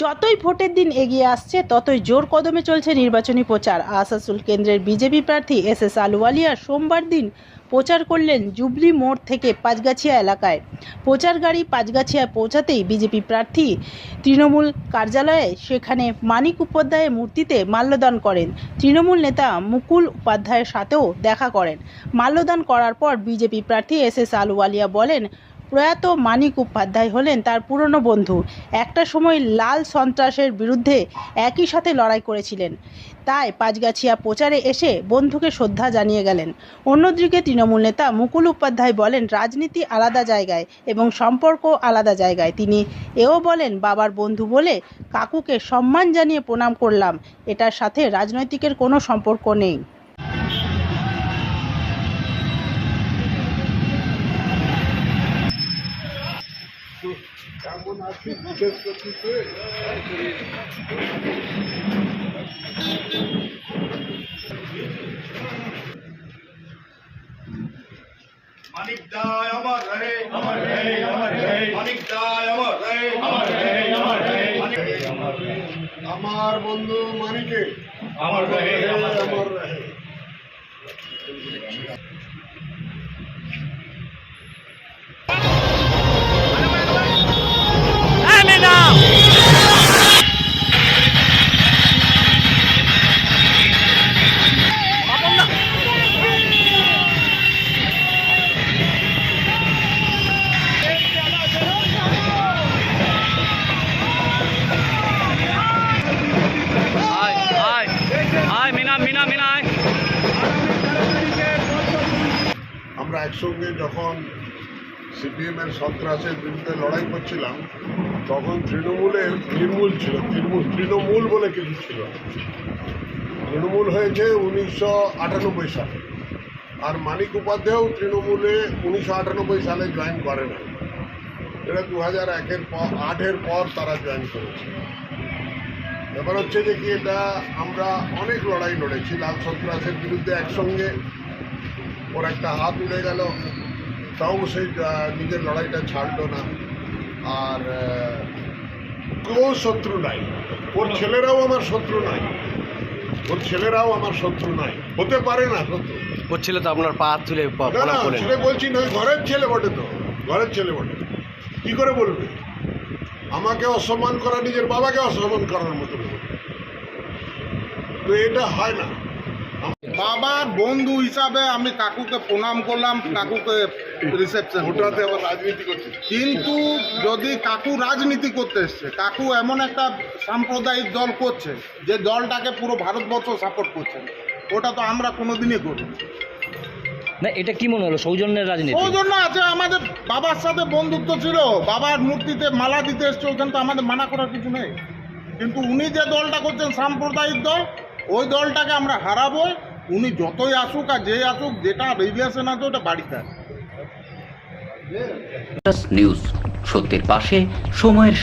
যতই ভোটের দিন এগিয়ে আসছে, ততই জোর কদমে চলছে নির্বাচনী প্রচার। আসাসুল কেন্দ্রের বিজেপি প্রার্থী এস এস আলুওয়ালিয়া সোমবার দিন প্রচার করলেন জুবলি মোড় থেকে পাঁচগাছিয়া এলাকায়। প্রচার গাড়ি পাঁচগাছিয়ায় পৌঁছাতেই বিজেপি প্রার্থী তৃণমূল কার্যালয়ে সেখানে মানিক উপাধ্যায়ের মূর্তিতে মাল্যদান করেন। তৃণমূল নেতা মুকুল উপাধ্যায়ের সাথেও দেখা করেন। মাল্যদান করার পর বিজেপি প্রার্থী এস এস আলুওয়ালিয়া বলেন প্রয়াত মানিক উপাধ্যায় হলেন তার পুরনো বন্ধু। একটা সময় লাল সন্ত্রাসের বিরুদ্ধে একই সাথে লড়াই করেছিলেন। তাই পাঁচগাছিয়া প্রচারে এসে বন্ধুকে শ্রদ্ধা জানিয়ে গেলেন। অন্যদিকে তৃণমূল নেতা মুকুল উপাধ্যায় বলেন, রাজনীতি আলাদা জায়গায় এবং সম্পর্ক আলাদা জায়গায়। তিনি এও বলেন, বাবার বন্ধু বলে কাকুকে সম্মান জানিয়ে প্রণাম করলাম। এটার সাথে রাজনৈতিকের কোনো সম্পর্ক নেই। মানিক দায় আমার রহে আমার রহে আমার রহে মানিক দায় আমার রহে আমার রহে আমার রহে আমার বন্ধু মানিকে আমার রহে আমার রহে আমরা একসঙ্গে যখন সিপিএম এর সন্ত্রাসের বিরুদ্ধে লড়াই করছিলাম, তখন তৃণমূলের তৃণমূল ছিল, তৃণমূল তৃণমূল বলে কিছু ছিল তৃণমূল হয়েছে উনিশশো আটানব্বই সালে। আর মানিক উপাধ্যায়ও তৃণমূলে উনিশশো আটানব্বই সালে জয়েন করে না এটা দু হাজার একের পর, আটের পর তারা জয়েন করেছে। ব্যাপার হচ্ছে যে কি, এটা আমরা অনেক লড়াই লড়েছি, লাল সন্ত্রাসের বিরুদ্ধে একসঙ্গে ওর একটা হাত উড়ে গেল। তাও আহ, নিজের লড়াইটা ছাড়লো না। আর কেউ শত্রু নাই। ওর ছেলেরাও আমার শত্রু নাই। ওর ছেলেরাও আমার শত্রু নাই। হতে পারে না শত্রু ছেলে তো আপনার পা তুলে না না প্রণাম বলছি না ঘরের ছেলে বটে তো। ঘরের ছেলে বটে। কি করে বলবে? আমাকে অসম্মান করা নিজের বাবাকে অসম্মান করার মতো তো এটা হয় না। বাবার বন্ধু হিসাবে আমি কাকুকে প্রণাম করলাম কাকুকে রিসেপশন ওটাতে আবার রাজনীতি করছে। কিন্তু যদি কাকু রাজনীতি করতে এসছে কাকু এমন একটা সাম্প্রদায়িক দল করছে যে দলটাকে পুরো ভারতবর্ষ সাপোর্ট করছে। ওটা তো আমরা কোনোদিনই করি না এটা কি মনে হলো? সৌজন্যের রাজনীতি? ওই জন্য আছে আমাদের বাবার সাথে বন্ধুত্ব ছিল বাবার মূর্তিতে মালা দিতে এসছে ওখানে তো আমাদের মানা করার কিছু নেই। কিন্তু উনি যে দলটা করছেন সাম্প্রদায়িক দল ওই দলটাকে আমরা হারাবো, উনি যতই আসুক আর যে আসুক, যেটা রিলেশন আছে ওটা বাড়িতে নিউজ সত্যের পাশে, সময়ের